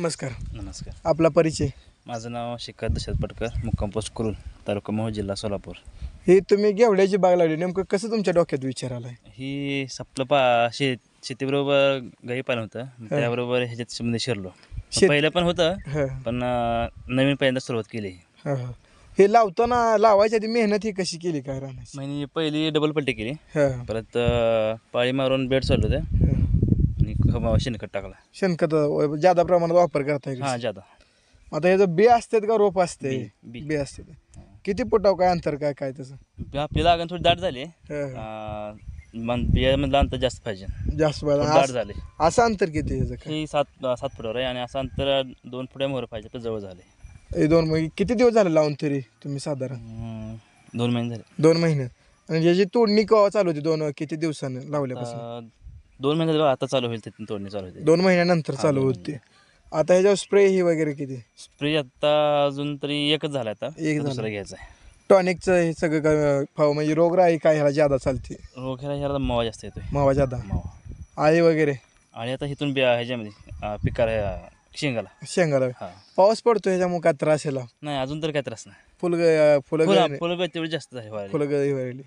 नमस्कार. नमस्कार. आपला परिचय. माझं नाव शिखर दशरथ पटकर मुक्काम पोस्ट कुरुल तालुका मोहोळ जिल्हा सोलापूर. हे तुम्ही घेवड्याची बाग लावली. नेमकं कसं तुमच्या डोक्यात विचार आलाय? ही आपलं पा शे शेतीबरोबर गाई पालन होतं. त्याबरोबर ह्याच्यात मध्ये शिरलो. शेत- पहिलं पण होतं हं, पण अं, नवीन पहिल्यांदा सुरुवात केली. हं, हं. हे लावताना लावायच्या आधी मेहनत ही कशी केली काय राहण्याची? महिने पहिली डबल पट्टी केली. हं, परत अं, पाळी मारून बेड सोडलं होतं. ख- शेणखत टाकला. शेणखत अं, जादा प्रमाणात वापर करताय. का? हां जादा आता ह्याचं बी असतात का रोप असते? बी, बी. बी असते. किती फुटाव काय अंतर काय काय त्याचं? आपली लागण थोडी दाट झाली. हं, अं, मन- बियामधलं अंतर जास्त पाहिजे. जास्त दाट असं- झाले. असं अंतर किती आहे ह्याचं काय ही सात सात फुटावर आहे आणि असं अंतर दोन फुट्या मोहर पाहिजे पण जवळ झाले. हे दोन मग किती दिवस झाले लावून तरी तुम्ही साधारण? दोन महिने झाले. दोन महिन्यात आणि याची तोडणी केव्हा चालू होती दोन किती दिवसानं लावल्यापासून? दोन महिने झाले आता चालू होईल तिथून तोडणी चालू होते. दोन महिन्यानंतर चालू होती. आता ह्याच्यावर स्प्रे ही वगैरे किती? स्प्रे आता अजून तरी एकच झाला आता. एक दुसरा झाला. घ्यायचा आहे. टॉनिकचं हे सगळं फाव म्हणजे रोगराई काय ह्याला जादा चालते? रोग ह्याला ह्याला मावा जास्त येतोय. मावा जादा मावा. आळी वगैरे? आणि आता इथून ह्याच्यामध्ये अं, पिकार ह्या शेंगाला. शेंगाला. हा. पाऊस पडतो ह्याच्यामुळे काय त्रास याला नाही अजून तर काय त्रास नाही. फुल फुलं फुलं तेवढी जास्त झाली. फुलं गळी.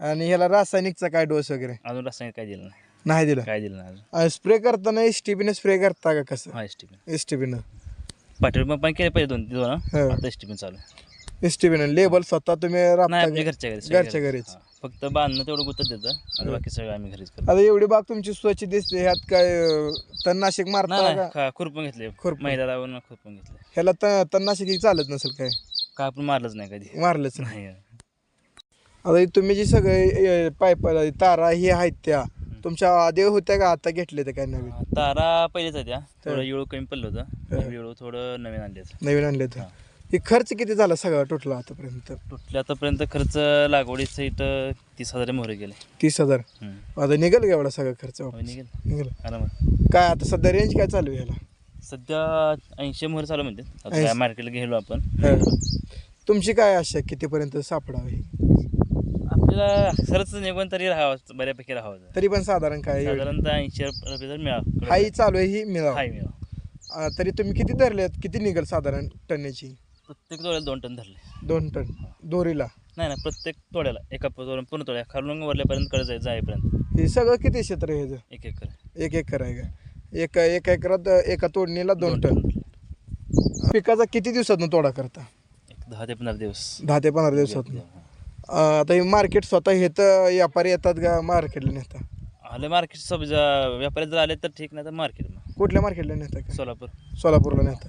आणि ह्याला रासायनिकचा काय डोस वगैरे? अजून रासायनिक काय दिलं नाही. नाही दिला. काय दिलं नाही अजून. स्प्रे करताना एस टी पीने स्प्रे करता का कसं? हा एस टी एस टी पीनं पाटील पण केले पहिले दोन दोन हा. आता एस टी चालू आहे. एस टी पीनं लेबल स्वतः तुम्ही नाही राबता आपल्या का? घरच्या घरी घरच्या घरीच. हा. फक्त बांधणं तेवढं गुतत देतं. आता बाकी सगळं आम्ही घरीच करतो. आता एवढी बाग तुमची स्वच्छ दिसते ह्यात काय अं, तणनाशक मारता नाही का? नाही खुरपून घेतले. खुरपून. मैदा लावून खुरपून घेतले. ह्याला त- तणनाशक ही चालत नसेल काय? काय आपण मारलंच नाही कधी. मारलंच नाही. नाही. आता हे तुम्ही जी सगळे पाईप तारा ही आहेत त्या तुमच्या आधी होत्या का आता घेतले ते काय नवीन? तारा पहिलेच आहे त्या थोडं येळू कमी पडलं होतं. येळू थोडं नवीन आणले नवीन आणले तर हे. खर्च किती झाला सगळा टोटल आतापर्यंत? टोटले आतापर्यंत खर्च लागवडीचं इथं तीस हजार मोहरे गेले. तीस हजार. आता निघेल का एवढा सगळा खर्च निघेल. निघेल. आरामात. काय आता सध्या रेंज काय चालू आहे ह्याला? सध्या ऐंशी मोहर चालू म्हणते आता काय 80. मार्केटला गेलो आपण. तुमची काय आशा कितीपर्यंत सापडावी आपल्याला खर्च निघून तरी राहावं बऱ्यापैकी राहावं तरी पण साधारण काय? साधारणतः ऐंशी रुपये मिळावं. हाई चालू आहे ही मिळाव. हाय मिळावं. तरी तुम्ही किती धरलेत किती निघेल साधारण टन्नेची? प्रत्येक तोड्याला दोन टन धरले. दोन टन. दोरीला? नाही नाही प्रत्येक तोड्याला. एका तोड्या पूर्ण तोड्या. खालून वरल्यापर्यंत कडे जाय जाईपर्यंत. हे सगळं किती क्षेत्र आहे ह्याचं एक एकर एक एकर आहे का? एका एका एकरात एका तोडणीला दोन टन. पिकाचा किती दिवसातून तोडा करता? एक दहा ते पंधरा दिवस. दहा ते पंधरा दिवसातून. आता हे मार्केट स्वतः हे तर व्यापारी येतात का मार्केटला नेता? आले मार्केट सब व्यापारी जर आले तर ठीक नाही तर मार्केट मग. कुठल्या मार्केटला नेता का? सोलापूर. सोलापूरला नेता.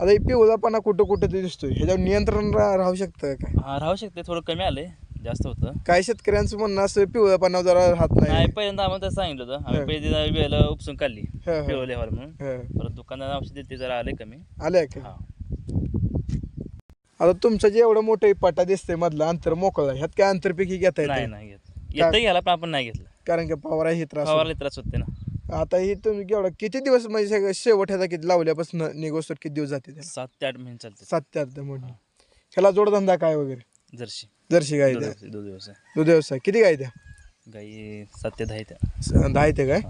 आता हे पिवळापणा कुठं कुठं ते दिसतोय? ह्याच्यावर नियंत्रण रा- राहू शकतं का काय? हा राहू शकते थोडं कमी आले जास्त होतं. काही शेतकऱ्यांचं म्हणणं असं पिवळापणा जरा राहत नाही. नाही पहिल्यांदा आम्हाला सांगितलं होतं. आम्ही हं. पहिली वेळेला उपसून काढली हं, हं. म्हणून. हं. परत दुकानात औषध ते जरा आले कमी. आले का? हा. आता तुमचं जे एवढं मोठं पट्टा दिसतंय मधला अंतर मोकळा ह्यात काय आंतरपिकी घेता येते नाही घेत. येतं घ्यायला पण आपण नाही घेतलं. कारण की पवारा ही त्रास फवारला त्रास होते ना. होतो. आता ही तुम्ही एवढा किती दिवस म्हणजे सगळं शेवट ह्याचा किती लावल्यापासून निघोस किती दिवस जाते त्याला? सात ते आठ महिने चालते. सात ते आठ म्हणून ह्याला जोडधंदा काय वगैरे? जर्शी जर्शी गाय दूध द्या व्यवसाय- दूध व्यवसाय दूध व्यवसाय किती गाय द्या? गाई सात ते दहा येत्या. स- दहा येते काय.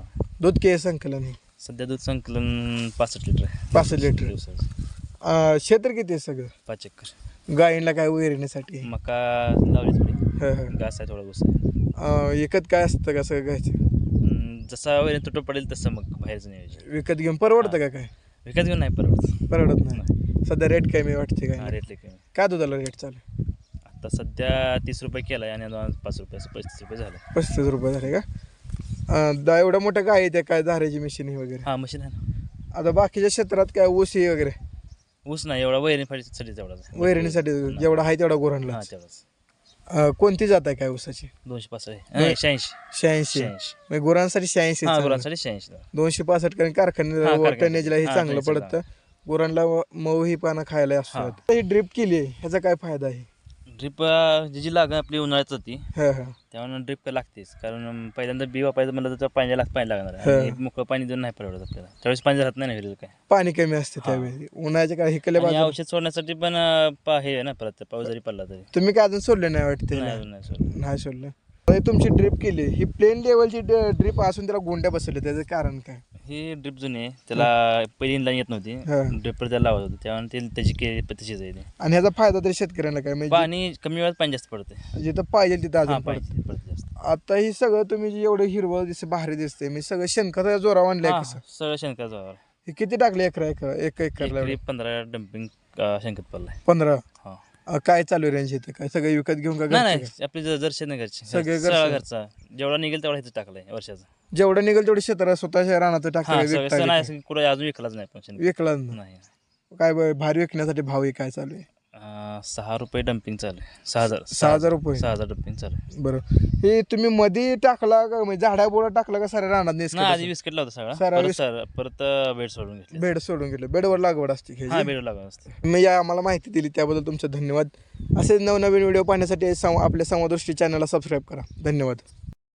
दूध के संकलन हे? सध्या दूध संकलन पासष्ट लिटर आहे. पासष्ट लिटर. दिवसाचं. अं, क्षेत्र किती आहे सगळं? पाच एकर. गायींना काय वैरणीसाठी मका लावली थोडी हं, हं. घास आहे थोडा घुस अं, एकत काय असतं का सगळं गायचं हम्म, जसा वेळ तुटो पडेल तसं मग बाहेरचं नियोजन विकत घेऊन परवडतं का काय? विकत घेऊन नाही परवडत. परवडत नाही. सध्या रेट काय मी वाटते हा काय रेट लई कमी काय दुधाला रेट चालू आहे? आता सध्या तीस रुपये केला आणि आता पाच रुपये असं पस्तीस रुपये झालं पस्तीस रुपये झाले का? अं, दा एवढ्या मोठ्या गाय आहे त्या काय धाराची मशीन वगैरे? हा मशीन आहे ना. आता बाकीच्या क्षेत्रात काय ही वगैरे? ऊस नाही एवढा वैरणीसाठी तेवढाच वैरणीसाठी जेवढा आहे तेवढा हा तेवढाच. कोणती जात आहे काय ऊसाची? दोनशे पासष्ट. आहे शहाऐंशी. शहाऐंशी. शहाऐंशी. म्हणजे गुरांसाठी शहाऐंशी हा चांगलं. गुरांसाठी शहाऐंशी दोनशे पासष्ट कारण हा, कारखान्याला कारखान्याला. टनेजला हे हा, चांगलं टनेजला. पडतं. गुरांना मऊ ही पानं खायला असतात. ही ड्रिप केली ह्याचा काय फायदा आहे? ड्रिप जी जी लागण आपली उन्हाळ्यात होती हा हा. त्यामुळे ड्रिप लागतेच. कारण पहिल्यांदा बी वापरायचं म्हणलं तर पाणी लाग पाणी लागणार आहे. आणि मोकळं पाणी देऊन नाही परवडत आपल्याला. त्यावेळेस पाणी राहत नाही ना विहिरीला काय? पाणी कमी असते त्यावेळी. उन्हाळ्याच्या काय हिकले आणि औषध सोडण्यासाठी पण अं, पा- हे आहे ना परत पाऊस जरी पडला तरी. तुम्ही काय अजून सोडले नाही वाटते नाही अजून नाही सोडलं. नाही सोडलं. तुमची ड्रिप केली. ही प्लेन लेवलची ड्रिप असून त्याला गोंड्या बसवल्या. त्याचं कारण काय? ही ड्रिप जुनी आहे. त्याला पहिली लाईन येत नव्हती. हा. ड्रिपर त्याला लावत होतं. त्यामुळे ते त्याची केळी पत्तीशीच आहे ते. आणि ह्याचा फायदा तरी शेतकऱ्यांना काय? म्हणजे पाणी कमी वेळात पाणी जास्त पडते जिथं पाहिजे तिथं हा अजून पडतं. पाहिजे पडते जास्त. आता ही सगळं तुम्ही जे एवढं हिरवं दिसते भारी दिसते. मी सगळं शेणखत जोरावर आणलंय हा, कसं? सगळं शेणकाचा वावर हे किती टाकले? एकर एक एकरला एकरी पंधरा डम्पिंग शेणखत पडलाय. पंधरा? हा. अं, काय चालू आहे रेंज इथं? काय सगळं विकत घेऊन का नाही घरचे? नाही आपली जर शेण घरची. सगळे सगळा घरचं. जेवढा निघेल तेवढा इथं टाकलाय वर्षाचा. का? जेवढं निघेल तेवढे क्षेत्र स्वतःच्या रानाचं हा सगळं सण टाकलं आहे असं कुठं अजून विकलाच नाही पण शेण विकला नाही. काय ब- भारी विकण्यासाठी भाव काय चालू आहे? अं, सहा रुपये डम्पिंग चालू आहे. सहा हजार सहा हजार रुपये. सहा हजार डम्पिंग चालू आहे. बरं. हे तुम्ही मध्ये टाकला का म्हणजे झाडा बोळा टाकला का साऱ्या रानात नाही आधी बिस्किट लावता सगळा. सारा परत सर परत बेड सोडून घेतले. बेड सोडून गेले बेडवर लागवड असते हा. बेड लागत असते. मी या आम्हाला माहिती दिली त्याबद्दल तुमचे धन्यवाद. असेच नवनवीन व्हिडिओ पाहण्यासाठी सं आपल्या समदृष्टी चॅनलला सबस्क्राईब करा. धन्यवाद.